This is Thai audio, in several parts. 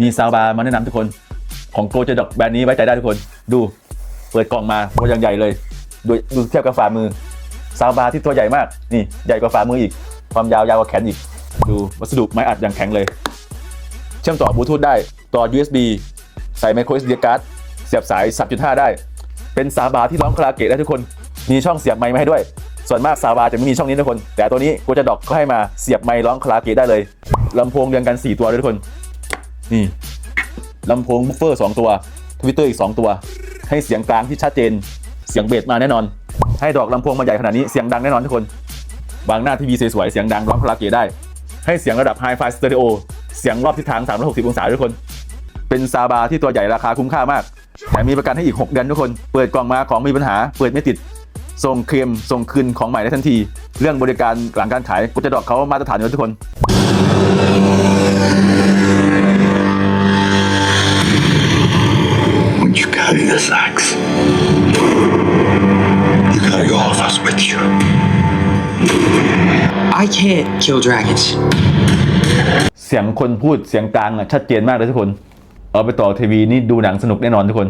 มีซาวบาร์มาแนะนำทุกคน ของโกจะดอกแบรนด์นี้ไว้ใจได้ทุกคน ดู เปิดกล่องมาตัวอย่างใหญ่เลย ดูดูเทียบกับฝ่ามือ ซาวบาร์ที่ตัวใหญ่มาก นี่ใหญ่กว่าฝ่ามืออีก ความยาวยาวกว่าแขนอีก ดูวัสดุไม้อัดอย่างแข็งเลย เชื่อมต่อบลูทูธได้ ต่อ USB ใส่ไมโคร SD card เสียบสาย 3.5 ได้ เป็นซาวบาร์ที่ร้องคาราเกะได้ทุกคน มีช่องเสียบไมค์มาให้ด้วย ส่วนมากซาวบาร์จะไม่มีช่องนี้ทุกคน แต่ตัวนี้กูจะดอกก็ให้มาเสียบไมค์ร้องคาราเกะได้เลยลำโพงเรียงกัน 4 ตัวเลยทุกคน นี่ลำโพงบุฟเฟอร์2ตัวทวิตเตอร์อีก 2 ตัว ให้เสียงกลางที่ชัดเจน เสียงเบสมาแน่นอน ให้ดอกลำโพงมาใหญ่ขนาดนี้เสียงดังแน่นอนทุกคนวางหน้าทีวีสวยๆเสียงดังร้องคาราโอเกะได้ ให้เสียงระดับไฮไฟสเตอริโอเสียงรอบทิศทาง 360 องศาทุกคน เป็นซาบาที่ตัวใหญ่ราคาคุ้มค่ามากแถมมีประกันให้อีก 6 เดือนทุกคน เปิดกล่องมาของมีปัญหา เปิดไม่ติด ส่งเคลมส่งคืนของใหม่ได้ทันที เรื่องบริการหลังการขายกุจะดอกเขามาตรฐานอยู่ทุกคน this axe, you carry all of us with you. I can't kill dragons. เสียงคนพูดเสียงกลางอะชัดเจนมากเลยทุกคน เอาไปต่อทีวีนี่ดูหนังสนุกแน่นอนทุกคน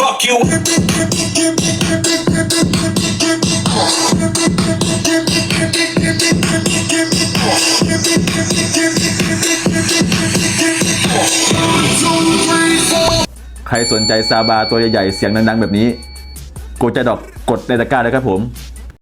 Fuck you. ใครสนใจซาบาตัวใหญ่ๆ เสียงดังๆ แบบนี้ กดจะดอกกดในตะกร้าเลยครับผม